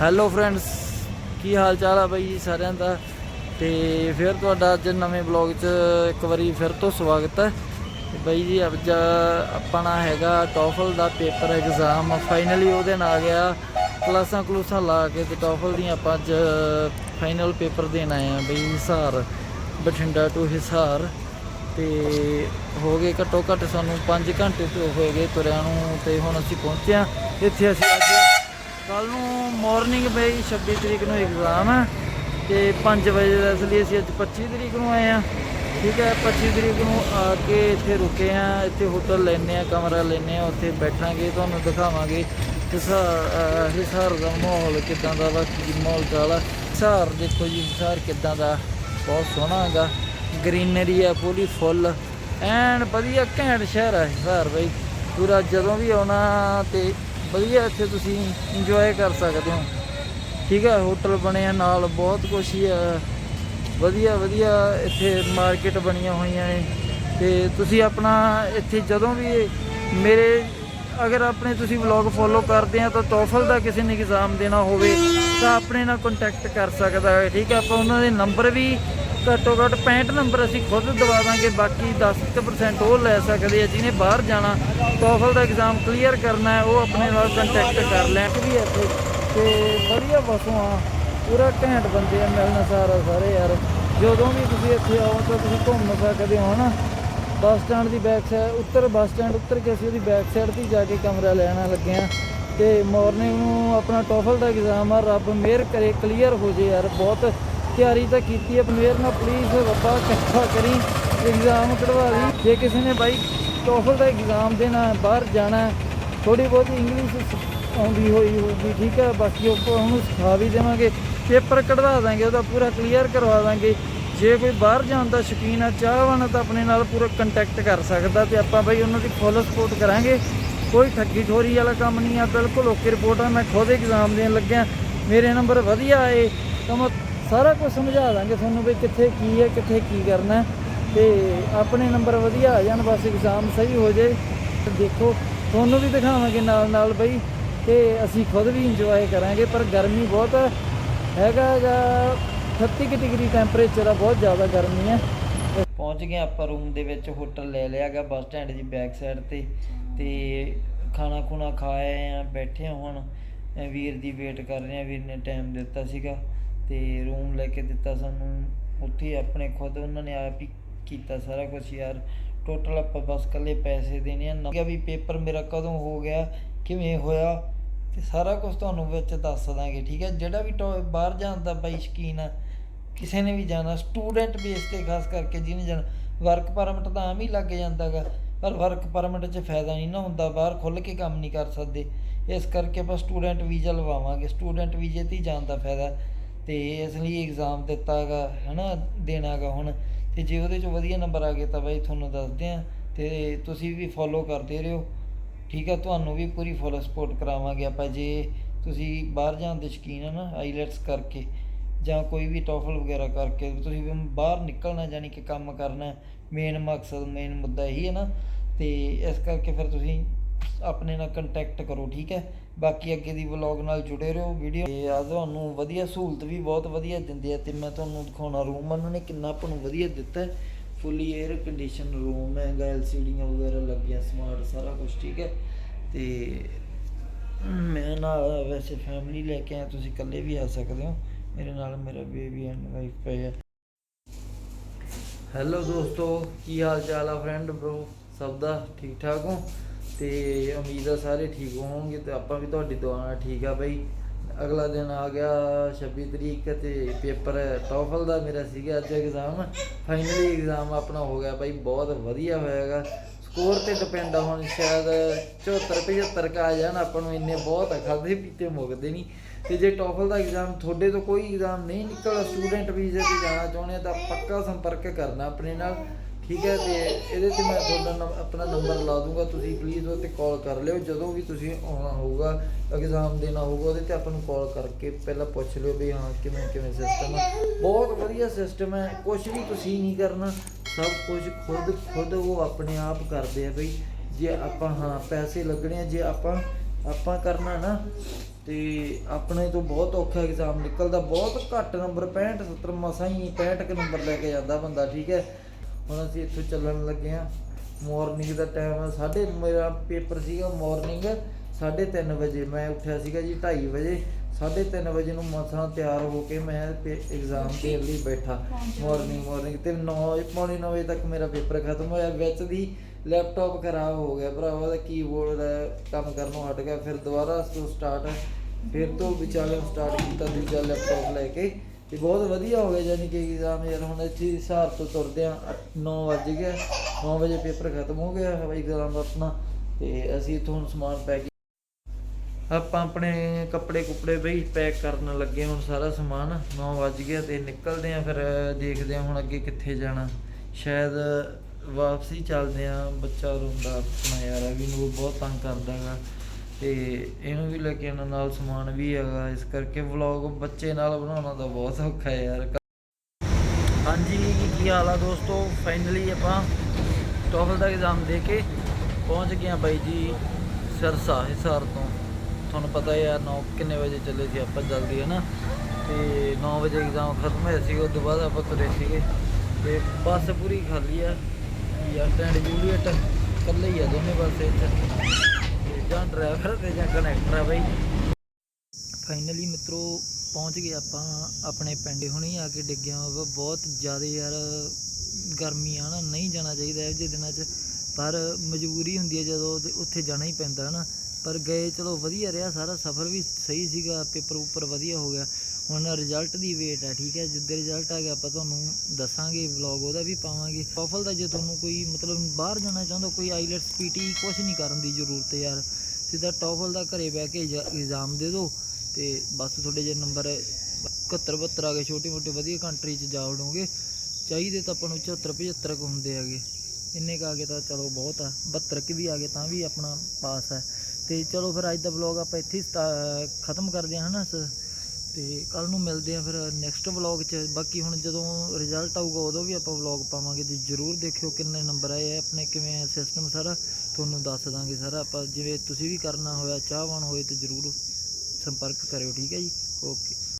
Hello friends ਕੀ ਹਾਲ ਚਾਲ ਆ ਬਾਈ ਜੀ ਸਾਰਿਆਂ ਦਾ? ਤੇ ਫਿਰ ਤੁਹਾਡਾ ਅੱਜ ਨਵੇਂ ਬਲੌਗ 'ਚ ਇੱਕ ਵਾਰੀ ਫਿਰ ਤੋਂ ਸਵਾਗਤ ਹੈ। ਬਾਈ ਜੀ, ਅੱਜ ਆਪਣਾ ਹੈਗਾ ਟੋਫਲ ਦਾ ਪੇਪਰ ਐਗਜ਼ਾਮ ਫਾਈਨਲੀ ਉਹਦੇ ਨਾਲ ਆ ਗਿਆ। ਕਲਾਸਾਂ ਕਲੂਸਾਂ ਲਾ ਕੇ ਤੇ ਟੋਫਲ ਦੀਆਂ ਆਪਾਂ ਅੱਜ ਫਾਈਨਲ ਪੇਪਰ ਦੇਣ ਆਏ ਆ ਬਈ ਹਿਸਾਰ, ਬਠਿੰਡਾ ਟੂ ਹਿਸਾਰ। ਤੇ ਹੋ ਗਏ ਘੱਟੋ ਘੱਟ ਸਾਨੂੰ 5 ਘੰਟੇ ਤੋਂ ਹੋ ਗਏ ਤੁਰਿਆਂ ਨੂੰ ਤੇ ਹੁਣ ਅਸੀਂ ਪਹੁੰਚੇ ਆ ਇੱਥੇ ਅਸੀਂ ਅੱਜ ਕੱਲ ਨੂੰ ਮਾਰਨਿੰਗ ਬਈ 26 ਤਰੀਕ ਨੂੰ ਐਗਜ਼ਾਮ ਹੈ ਤੇ 5 ਵਜੇ ਦਾ ਇਸ ਲਈ ਅਸੀਂ ਅੱਜ 25 ਤਰੀਕ ਨੂੰ ਆਏ ਆ ਠੀਕ ਹੈ 25 ਤਰੀਕ ਨੂੰ ਆ ਕੇ ਇੱਥੇ ਰੁਕੇ ਆ ਇੱਥੇ ਹੋਟਲ ਲੈਨੇ ਆ ਕਮਰਾ ਲੈਨੇ ਆ ਉੱਥੇ ਬੈਠਾਂਗੇ, ਤੁਹਾਨੂੰ ਦਿਖਾਵਾਂਗੇ ਹਿਸਾਰ ਹਿਸਾਰ ਦਾ ਮਾਹੌਲ ਕਿਦਾਂ ਦਾ ਵਾ, ਕੀ ਮਾਹੌਲ ਚਾਲਾ ਹਿਸਾਰ ਦੇਖੋ ਜੀ, ਹਿਸਾਰ ਕਿਦਾਂ ਦਾ, ਬਹੁਤ ਸੋਹਣਾ ਹੈਗਾ। ਗ੍ਰੀਨਰੀ ਆ, ਪੂਰੀ ਫੁੱਲ ਐਨ ਵਧੀਆ ਘੈਂਟ ਸ਼ਹਿਰ ਹੈ ਹਿਸਾਰ ਬਈ। ਪੂਰਾ ਜਦੋਂ ਵੀ ਆਉਣਾ ਤੇ ਵਧੀਆ ਇੱਥੇ ਤੁਸੀਂ ਇੰਜੋਏ ਕਰ ਸਕਦੇ ਹੋ। ਠੀਕ ਹੈ ਹੋਟਲ ਬਣੇ ਆ ਨਾਲ, ਬਹੁਤ ਕੁਛ ਹੀ ਆ। ਵਧੀਆ ਵਧੀਆ ਇੱਥੇ ਮਾਰਕੀਟ ਬਣੀਆਂ ਹੋਈਆਂ ਨੇ। ਤੇ ਤੁਸੀਂ ਆਪਣਾ ਇੱਥੇ ਜਦੋਂ ਵੀ ਮੇਰੇ, ਅਗਰ ਆਪਣੇ ਤੁਸੀਂ ਵਲੌਗ ਫੋਲੋ ਕਰਦੇ ਆ ਤਾਂ ਟੋਫਲ ਦਾ ਕਿਸੇ ਨੇ ਐਗਜ਼ਾਮ ਦੇਣਾ ਹੋਵੇ ਤਾਂ ਆਪਣੇ ਨਾਲ ਕੰਟੈਕਟ ਕਰ ਸਕਦਾ ਹੈ। ਠੀਕ ਹੈ ਆਪਾਂ ਉਹਨਾਂ ਦੇ ਨੰਬਰ ਵੀ ਘੱਟੋ ਘੱਟ 65 ਨੰਬਰ ਅਸੀਂ ਖੁਦ ਦਵਾ ਦਾਂਗੇ, ਬਾਕੀ 10% ਉਹ ਲੈ ਸਕਦੇ ਆ ਜਿਹਨੇ ਬਾਹਰ ਜਾਣਾ ਟੋਫਲ ਦਾ ਐਗਜ਼ਾਮ ਕਲੀਅਰ ਕਰਨਾ ਹੈ, ਉਹ ਆਪਣੇ ਨਾਲ ਕੰਟੈਕਟ ਕਰ ਲੈਣ। ਵੀ ਇੱਥੇ, ਤੇ ਵਧੀਆ ਬਸੋਂ ਆ ਪੂਰਾ ਘੈਂਟ ਬੰਦੇ ਆ, ਮਿਲਣਾ ਸਾਰਾ ਸਾਰੇ ਯਾਰ। ਜਦੋਂ ਵੀ ਤੁਸੀਂ ਇੱਥੇ ਆਓ ਤਾਂ ਤੁਸੀਂ ਘੁੰਮ ਸਕਦੇ ਹੋ ਨਾ ਬੱਸ ਸਟੈਂਡ ਦੀ ਬੈਕ ਸਾਈਡ ਉੱਤਰ ਬੱਸ ਸਟੈਂਡ, ਉੱਤਰ ਕੇ ਅਸੀਂ ਉਹਦੀ ਬੈਕ ਸਾਈਡ ਤੇ ਜਾ ਕੇ ਕਮਰਾ ਲੈਣ ਲੱਗੇ ਆ। ਤੇ ਮਾਰਨਿੰਗ ਨੂੰ ਆਪਣਾ ਟੋਫਲ ਦਾ ਐਗਜ਼ਾਮ ਆ, ਰੱਬ ਮਿਹਰ ਕਰੇ ਕਲੀਅਰ ਹੋ ਜੇ ਯਾਰ, ਬਹੁਤ ਤਿਆਰੀ ਤਾਂ ਕੀਤੀ ਹੈ ਮਿਹਰ ਨਾਲ ਪਲੀਜ਼ ਰੱਬਾ ਇਕੱਠਾ ਕਰੀ ਐਗਜ਼ਾਮ ਕਢਵਾ ਲਈ। ਜੇ ਕਿਸੇ ਨੇ ਬਾਈ ਟੋਫਲ ਦਾ ਐਗਜ਼ਾਮ ਦੇਣਾ ਬਾਹਰ ਜਾਣਾ ਹੈ, ਥੋੜੀ ਬਹੁਤੀ ਇੰਗਲਿਸ਼ ਆਉਂਦੀ ਹੋਈ ਹੋਊਗੀ ਠੀਕ ਹੈ ਬਾਕੀ ਉਹ ਉਹਨੂੰ ਸਿਖਾ ਵੀ ਦੇਵਾਂਗੇ। ਪੇਪਰ ਕਢਵਾ ਦਾਂਗੇ ਉਹਦਾ ਪੂਰਾ ਕਲੀਅਰ ਕਰਵਾ ਦਾਂਗੇ। ਜੇ ਕੋਈ ਬਾਹਰ ਜਾਣ ਦਾ ਸ਼ੌਕੀਨ ਆ ਚਾਹਵਾਨ ਤਾਂ ਆਪਣੇ ਨਾਲ ਪੂਰਾ ਕੰਟੈਕਟ ਕਰ ਸਕਦਾ ਤੇ ਆਪਾਂ ਬਈ ਉਹਨਾਂ ਦੀ ਫੁੱਲ ਸਪੋਰਟ ਕਰਾਂਗੇ। ਕੋਈ ਠੱਗੀ ਠੋਰੀ ਵਾਲਾ ਕੰਮ ਨਹੀਂ ਆ ਬਿਲਕੁਲ ਓਕੇ ਰਿਪੋਰਟ ਆ ਮੈਂ ਖੁਦ ਐਗਜ਼ਾਮ ਦੇਣ ਲੱਗਿਆ। ਮੇਰੇ ਨੰਬਰ ਵਧੀਆ ਆਏ ਤਾਂ ਮੈਂ ਸਾਰਾ ਕੁਝ ਸਮਝਾ ਦਾਂਗੇ ਤੁਹਾਨੂੰ ਵੀ ਕਿੱਥੇ ਕੀ ਹੈ, ਕਿੱਥੇ ਕੀ ਕਰਨਾ ਹੈ। ਤੇ ਆਪਣੇ ਨੰਬਰ ਵਧੀਆ ਆ ਜਾਣ, ਬਸ ਐਗਜ਼ਾਮ ਸਹੀ ਹੋ ਜੇ ਤੇ ਦੇਖੋ, ਤੁਹਾਨੂੰ ਵੀ ਦਿਖਾਵਾਂਗੇ ਨਾਲ ਨਾਲ ਬਈ, ਤੇ ਅਸੀਂ ਖੁਦ ਵੀ ਇੰਜੋਏ ਕਰਾਂਗੇ, ਪਰ ਗਰਮੀ ਬਹੁਤ ਹੈਗਾ ਗਾ 38 ਕੁ ਡਿਗਰੀ ਟੈਂਪਰੇਚਰ ਆ, ਬਹੁਤ ਜ਼ਿਆਦਾ ਗਰਮੀ ਹੈ। ਪਹੁੰਚ ਗਏ ਆਪਾਂ ਰੂਮ ਦੇ ਵਿੱਚ ਹੋਟਲ ਲੈ ਲਿਆਗਾ ਬੱਸ ਸਟੈਂਡ ਦੀ ਬੈਕ ਸਾਈਡ ਤੇ। ਤੇ ਖਾਣਾ ਖੁਣਾ ਖਾਏ ਆ, ਬੈਠੇ ਹਾਂ ਹੁਣ। ਵੀਰ ਦੀ ਵੇਟ ਕਰ ਰਹੇ ਆ ਵੀਰ ਨੇ ਟਾਈਮ ਦਿੱਤਾ ਸੀਗਾ। ਤੇ ਰੂਮ ਲੈ ਕੇ ਦਿੱਤਾ ਸਾਨੂੰ। ਉੱਥੇ ਆਪਣੇ ਖੁਦ ਉਹਨਾਂ ਨੇ ਆਪ ਹੀ ਕੀਤਾ ਸਾਰਾ ਕੁਝ ਯਾਰ। ਟੋਟਲ ਆਪਾਂ ਬਸ ਕੱਲੇ ਪੈਸੇ ਦੇਣੇ ਆ। ਨਾ ਵੀ ਪੇਪਰ ਮੇਰਾ ਕਦੋਂ ਹੋ ਗਿਆ, ਕਿਵੇਂ ਹੋਇਆ, ਤੇ ਸਾਰਾ ਕੁਝ ਤੁਹਾਨੂੰ ਵਿੱਚ ਦੱਸ ਦਾਂਗੇ, ਠੀਕ ਹੈ? ਜਿਹੜਾ ਵੀ ਟੋ- ਬਾਹਰ ਜਾਣ ਦਾ ਬਾਈ ਸ਼ਕੀਨ ਆ, ਕਿਸੇ ਨੇ ਵੀ ਜਾਣਾ ਸਟੂਡੈਂਟ ਬੇਸ ਤੇ ਖਾਸ ਕਰਕੇ ਜਿਹਨੇ ਜਾਣਾ ਵਰਕ ਪਰਮਿਟ ਤਾਂ ਆਮ ਹੀ ਲੱਗ ਜਾਂਦਾਗਾ, ਪਰ ਵਰਕ ਪਰਮਿਟ 'ਚ ਫਾਇਦਾ ਨਹੀਂ ਨਾ ਹੁੰਦਾ, ਬਾਹਰ ਖੁੱਲ ਕੇ ਕੰਮ ਨਹੀਂ ਕਰ ਸਕਦੇ। ਇਸ ਕਰਕੇ ਆਪਾਂ ਸਟੂਡੈਂਟ ਵੀਜ਼ਾ ਲਵਾਵਾਂਗੇ। ਸਟੂਡੈਂਟ ਵੀਜ਼ੇ ਤੇ ਹੀ ਜਾਣ ਦਾ ਫਾਇਦਾ। ਅਤੇ ਇਸ ਲਈ ਇਗਜ਼ਾਮ ਦਿੱਤਾ ਗਾ ਹੈ ਨਾ ਦੇਣਾ ਗਾ ਹੁਣ। ਅਤੇ ਜੇ ਉਹਦੇ 'ਚ ਵਧੀਆ ਨੰਬਰ ਆ ਗਏ ਤਾਂ ਬਾਈ ਤੁਹਾਨੂੰ ਦੱਸਦੇ ਹਾਂ ਅਤੇ ਤੁਸੀਂ ਵੀ ਫੋਲੋ ਕਰਦੇ ਰਹੋ। ਠੀਕ ਹੈ ਤੁਹਾਨੂੰ ਵੀ ਪੂਰੀ ਫੁੱਲ ਸਪੋਰਟ ਕਰਾਵਾਂਗੇ ਆਪਾਂ। ਜੇ ਤੁਸੀਂ ਬਾਹਰ ਜਾਣ ਦੇ ਸ਼ੌਕੀਨ ਆ ਨਾ ਆਈਲੈਟਸ ਕਰਕੇ, ਜਾਂ ਕੋਈ ਵੀ ਟੋਫਲ ਵਗੈਰਾ ਕਰਕੇ, ਤੁਸੀਂ ਬਾਹਰ ਨਿਕਲਣਾ ਜਾਨੀ ਕਿ ਕੰਮ ਕਰਨਾ ਮੇਨ ਮਕਸਦ ਮੇਨ ਮੁੱਦਾ ਇਹੀ ਹੈ ਨਾ। ਤੇ ਇਸ ਕਰਕੇ ਫਿਰ ਤੁਸੀਂ ਆਪਣੇ ਨਾਲ ਕੰਟੈਕਟ ਕਰੋ, ਠੀਕ ਹੈ ਬਾਕੀ ਅੱਗੇ ਦੀ ਵਲੌਗ ਨਾਲ ਜੁੜੇ ਰਹੋ ਵੀਡੀਓ ਤੇ ਆ ਤੁਹਾਨੂੰ ਵਧੀਆ ਸਹੂਲਤ ਵੀ ਬਹੁਤ ਵਧੀਆ ਦਿੰਦੇ ਆ ਤੇ ਮੈਂ ਤੁਹਾਨੂੰ ਦਿਖਾਉਣਾ ਰੂਮ ਉਹਨਾਂ ਨੇ ਕਿੰਨਾ ਆਪਾਂ ਨੂੰ ਵਧੀਆ ਦਿੱਤਾ ਫੁੱਲੀ 에ਅਰ ਕੰਡੀਸ਼ਨ ਰੂਮ ਹੈਗਾ ਐਲਸੀਡੀਆਂ ਵਗੈਰਾ ਲੱਗੀਆਂ ਸਮਾਰਟ ਸਾਰਾ ਕੁਝ ਠੀਕ ਹੈ। ਤੇ ਮੈਂ ਨਾਲ ਵੈਸੇ ਫੈਮਿਲੀ ਲੈ ਕੇ ਆਇਆ, ਤੁਸੀਂ ਇਕੱਲੇ ਵੀ ਆ ਸਕਦੇ ਹੋ। ਮੇਰੇ ਨਾਲ ਮੇਰਾ ਬੇਬੀ ਐਂਡ ਵਾਈਫ ਪਏ ਆ। ਹੈਲੋ ਦੋਸਤੋ, ਕੀ ਹਾਲ ਚਾਲ ਆ ਫਰੈਂਡ ਬ్రో ਸਭ ਦਾ ਠੀਕ ਠਾਕ ਹੋ? ਤੇ ਉਮੀਦ ਆ ਸਾਰੇ ਠੀਕ ਹੋਵੋਗੇ ਤੇ ਆਪਾਂ ਵੀ ਤੁਹਾਡੀ ਦੁਆ ਨਾਲ ਠੀਕ ਆ ਬਈ। ਅਗਲਾ ਦਿਨ ਆ ਗਿਆ 26 ਤਰੀਕ ਤੇ ਪੇਪਰ ਟੋਫਲ ਦਾ ਮੇਰਾ ਸੀਗਾ ਅੱਜ ਐਗਜ਼ਾਮ ਫਾਈਨਲੀ ਐਗਜ਼ਾਮ ਆਪਣਾ ਹੋ ਗਿਆ ਬਾਈ, ਬਹੁਤ ਵਧੀਆ ਹੋਇਆਗਾ। ਸਕੋਰ ਤੇ ਡਿਪੈਂਡ ਆ, ਹੁਣ ਸ਼ਾਇਦ 74 75 ਕਾ ਆ ਜਾਣ, ਆਪਾਂ ਨੂੰ ਇੰਨੇ ਬਹੁਤ ਆ ਖਾਦੇ ਪੀਤੇ ਮੁੱਕਦੇ ਨਹੀਂ ਤੇ ਜੇ ਟੋਫਲ ਦਾ ਐਗਜ਼ਾਮ ਤੁਹਾਡੇ ਤੋਂ ਕੋਈ ਐਗਜ਼ਾਮ ਨਹੀਂ ਨਿਕਲਦਾ ਸਟੂਡੈਂਟ ਵੀਜ਼ੇ ਤੇ ਜਾਣਾ ਚਾਹੁੰਦੇ ਆ, ਤਾਂ ਪੱਕਾ ਸੰਪਰਕ ਕਰਨਾ ਆਪਣੇ ਨਾਲ। ਠੀਕ ਹੈ, ਤੇ ਇਹਦੇ ਤੇ ਮੈਂ ਤੁਹਾਡਾ ਨੰਬ- ਆਪਣਾ ਨੰਬਰ ਲਾ ਦੂੰਗਾ, ਤੁਸੀਂ ਪਲੀਜ਼ ਉਹ ਤੇ ਕਾਲ ਕਰ ਲਿਓ, ਜਦੋਂ ਵੀ ਤੁਸੀਂ ਆਉਣਾ ਹੋਊਗਾ ਐਗਜ਼ਾਮ ਦੇਣਾ ਹੋਊਗਾ, ਉਹਦੇ ਤੇ ਆਪਾਂ ਨੂੰ ਕਾਲ ਕਰਕੇ ਪਹਿਲਾਂ ਪੁੱਛ ਲਿਓ ਵੀ ਹਾਂ, ਕਿਵੇਂ ਕਿਵੇਂ ਸਿਸਟਮ ਹੈ ਬਹੁਤ ਵਧੀਆ ਸਿਸਟਮ ਹੈ ਕੁਝ ਵੀ ਤੁਸੀਂ ਨਹੀਂ ਕਰਨਾ, ਸਭ ਕੁਝ ਖੁਦ ਖੁਦ ਉਹ ਆਪਣੇ ਆਪ ਕਰਦੇ ਆ ਬਈ। ਜੇ ਆਪਾਂ, ਹਾਂ, ਪੈਸੇ ਲੱਗਣੇ ਆ, ਜੇ ਆਪਾਂ ਆਪਾਂ ਕਰਨਾ ਨਾ, ਤੇ ਆਪਣੇ ਤੋਂ ਬਹੁਤ ਔਖਾ ਐਗਜ਼ਾਮ ਨਿਕਲਦਾ, ਬਹੁਤ ਘੱਟ ਨੰਬਰ 65 70 ਮਸਾਂ ਹੀ 65 ਕੁ ਨੰਬਰ ਲੈ ਕੇ ਜਾਂਦਾ ਬੰਦਾ, ਠੀਕ ਹੈ। ਹੁਣ ਅਸੀਂ ਇੱਥੋਂ ਚੱਲਣ ਲੱਗੇ ਆ ਮਾਰਨਿੰਗ ਦਾ ਟਾਈਮ ਸਾਢੇ ਮੇਰਾ ਪੇਪਰ ਸੀਗਾ ਮਾਰਨਿੰਗ 3:30 ਵਜੇ। ਮੈਂ ਉੱਠਿਆ ਸੀਗਾ ਜੀ 2:30 ਵਜੇ। 3:30 ਵਜੇ ਨੂੰ ਮਸਾਂ ਤਿਆਰ ਹੋ ਕੇ ਮੈਂ ਐਗਜ਼ਾਮ ਦੇਣ ਲਈ ਬੈਠਾ ਮਾਰਨਿੰਗ ਮਾਰਨਿੰਗ ਤੇ 9 ਪੌਣੇ 9 ਵਜੇ ਤੱਕ ਮੇਰਾ ਪੇਪਰ ਖਤਮ ਹੋਇਆ। ਵਿੱਚ ਦੀ ਲੈਪਟਾਪ ਖਰਾਬ ਹੋ ਗਿਆ ਭਰਾਵਾ ਦਾ ਕੀਬੋਰਡ ਕੰਮ ਕਰਨੋਂ ਹਟ ਗਿਆ। ਫਿਰ ਦੁਬਾਰਾ ਤੋਂ ਸਟਾਰਟ ਫਿਰ ਤੋਂ ਵਿਚਾਲੇ ਸਟਾਰਟ ਕੀਤਾ ਦੂਜਾ ਲੈਪਟਾਪ ਲੈ ਕੇ। ਤੇ ਬਹੁਤ ਵਧੀਆ ਹੋ ਗਿਆ ਯਾਨੀ ਕਿ ਐਗਜ਼ਾਮ ਯਾਰ, ਹੁਣ ਇੱਥੇ ਹਿਸਾਰ ਤੋਂ ਤੁਰਦੇ ਆ 9 ਵਜ ਗਿਆ 9 ਵਜੇ ਪੇਪਰ ਖਤਮ ਹੋ ਗਿਆ ਐਗਜ਼ਾਮ ਆਪਣਾ, ਤੇ ਅਸੀਂ ਇੱਥੋਂ ਹੁਣ ਸਮਾਨ ਪੈਕ ਆਪਾਂ ਆਪਣੇ ਕੱਪੜੇ ਕੁਪੜੇ ਬਈ ਪੈਕ ਕਰਨ ਲੱਗੇ ਹੁਣ ਸਾਰਾ ਸਮਾਨ 9 ਵਜ ਗਿਆ ਤੇ ਨਿਕਲਦੇ ਆ ਫਿਰ, ਦੇਖਦੇ ਆ ਹੁਣ ਅੱਗੇ ਕਿੱਥੇ ਜਾਣਾ। ਸ਼ਾਇਦ ਵਾਪਸੀ ਚੱਲਦੇ ਆ ਬੱਚਾ ਰੋਂਦਾ ਆਪਣਾ ਯਾਰ ਵੀ ਨੂੰ ਬਹੁਤ ਤੰਗ ਕਰਦਾਗਾ ਤੇ ਇਹਨੂੰ ਵੀ ਲੈ ਕੇ ਆਉਣਾ ਨਾਲ ਸਮਾਨ ਵੀ ਹੈਗਾ, ਇਸ ਕਰਕੇ ਵਲੌਗ ਬੱਚੇ ਨਾਲ ਬਣਾਉਣਾ ਤਾਂ ਬਹੁਤ ਔਖਾ ਹੈ ਯਾਰ। ਹਾਂਜੀ, ਕੀ ਹਾਲ ਆ ਦੋਸਤੋ? ਫਾਈਨਲੀ ਆਪਾਂ ਟੋਫਲ ਦਾ ਐਗਜ਼ਾਮ ਦੇ ਕੇ ਪਹੁੰਚ ਗਏ ਆ ਬਾਈ ਜੀ, ਸਰਸਾ, ਹਿਸਾਰ ਤੋਂ। ਤੁਹਾਨੂੰ ਪਤਾ ਹੀ ਆ 9 ਕਿੰਨੇ ਵਜੇ ਚੱਲੇ ਸੀ ਆਪਾਂ ਜਲਦੀ ਹੈ ਨਾ ਤੇ 9 ਵਜੇ ਐਗਜ਼ਾਮ ਖਤਮ ਹੋਇਆ ਸੀ, ਉਸ ਤੋਂ ਬਾਅਦ ਆਪਾਂ ਤੁਰੇ ਸੀਗੇ। ਤੇ ਬੱਸ ਪੂਰੀ ਖਾਲੀ ਆ। ਯਾਰ ਐਂਡ ਜੂਲੀਅਟ ਇਕੱਲੇ ਹੀ ਆ ਦੋਨੇ ਬੱਸੇ ਇੱਥੇ। ਜਾਂ ਡਰਾਈਵਰ ਤੇ ਜਾਂ ਕਨੈਕਟਰ ਆ ਬਾਈ। ਫਾਈਨਲੀ ਮਿੱਤਰੋ, ਪਹੁੰਚ ਗਏ ਆਪਾਂ ਆਪਣੇ ਪਿੰਡ। ਹੁਣੇ ਆ ਕੇ ਡਿੱਗਿਆ ਵਾ। ਬਹੁਤ ਜ਼ਿਆਦਾ ਯਾਰ ਗਰਮੀ ਆ ਨਾ, ਨਹੀਂ ਜਾਣਾ ਚਾਹੀਦਾ ਇਹੋ ਜਿਹੇ ਦਿਨਾਂ 'ਚ। ਪਰ ਮਜਬੂਰੀ ਹੁੰਦੀ ਹੈ ਜਦੋਂ ਤੇ ਉੱਥੇ ਜਾਣਾ ਹੀ ਪੈਂਦਾ ਨਾ ਪਰ ਗਏ, ਚਲੋ ਵਧੀਆ ਰਿਹਾ। ਸਾਰਾ ਸਫ਼ਰ ਵੀ ਸਹੀ ਸੀਗਾ ਪੇਪਰ ਉੱਪਰ ਵਧੀਆ ਹੋ ਗਿਆ। ਹੁਣ ਰਿਜ਼ਲਟ ਦੀ ਵੇਟ ਹੈ ਠੀਕ ਹੈ? ਜਿੱਦੇ ਰਿਜ਼ਲਟ ਆ ਗਿਆ, ਆਪਾਂ ਤੁਹਾਨੂੰ ਦੱਸਾਂਗੇ ਵਲੌਗ ਉਹਦਾ ਵੀ ਪਾਵਾਂਗੇ। ਟੋਫਲ ਦਾ ਜੇ ਤੁਹਾਨੂੰ ਕੋਈ ਮਤਲਬ ਬਾਹਰ ਜਾਣਾ ਚਾਹੁੰਦਾ, ਕੋਈ ਆਈਲੈਟਸ ਪੀਟੀ ਕੁਝ ਨਹੀਂ ਕਰਨ ਦੀ ਜ਼ਰੂਰਤ ਯਾਰ। ਸਿੱਧਾ ਟੋਫਲ ਦਾ ਘਰੇ ਬਹਿ ਕੇ ਇਗਜ਼ਾਮ ਦੇ ਦਿਓ ਤੇ ਬਸ ਤੁਹਾਡੇ ਜੇ ਨੰਬਰ 71 72 ਆ ਗਏ ਛੋਟੀ ਮੋਟੀ ਵਧੀਆ ਕੰਟਰੀ 'ਚ ਜਾ ਵੜੋਗੇ। ਚਾਹੀਦੇ ਤਾਂ ਆਪਾਂ ਨੂੰ 74 75 ਕੁ ਹੁੰਦੇ ਹੈਗੇ। ਇੰਨੇ ਕੁ ਆ ਗਏ ਤਾਂ ਚਲੋ ਬਹੁਤ ਆ 72 ਕਿ ਵੀ ਆ ਗਏ ਤਾਂ ਵੀ ਆਪਣਾ ਪਾਸ ਹੈ ਤੇ ਚਲੋ ਫਿਰ ਅੱਜ ਦਾ ਵਲੌਗ ਆਪਾਂ ਇੱਥੇ ਹੀ ਸਟਾ- ਖਤਮ ਕਰਦੇ ਹਾਂ ਹਨਾ ਸ- ਤੇ ਕੱਲ ਨੂੰ ਮਿਲਦੇ ਹਾਂ ਫਿਰ ਨੈਕਸਟ ਵਲੌਗ 'ਚ। ਬਾਕੀ ਹੁਣ ਜਦੋਂ ਰਿਜ਼ਲਟ ਆਊਗਾ ਉਦੋਂ ਵੀ ਆਪਾਂ ਵਲੌਗ ਪਾਵਾਂਗੇ ਤੇ ਜਰੂਰ ਦੇਖਿਓ ਕਿੰਨੇ ਨੰਬਰ ਆਏ ਆ। ਆਪਣੇ ਕਿਵੇਂ ਸਿਸਟਮ ਸਾਰਾ, ਤੁਹਾਨੂੰ ਦੱਸ ਦਾਂਗੇ ਸਾਰਾ। ਆਪਾਂ ਜਿਵੇਂ ਤੁਸੀਂ ਵੀ ਕਰਨਾ ਹੋਇਆ, ਚਾਹਵਾਨ ਹੋਏ ਤੇ ਜਰੂਰ ਸੰਪਰਕ ਕਰਿਓ, ਠੀਕ ਹੈ ਜੀ? ਓਕੇ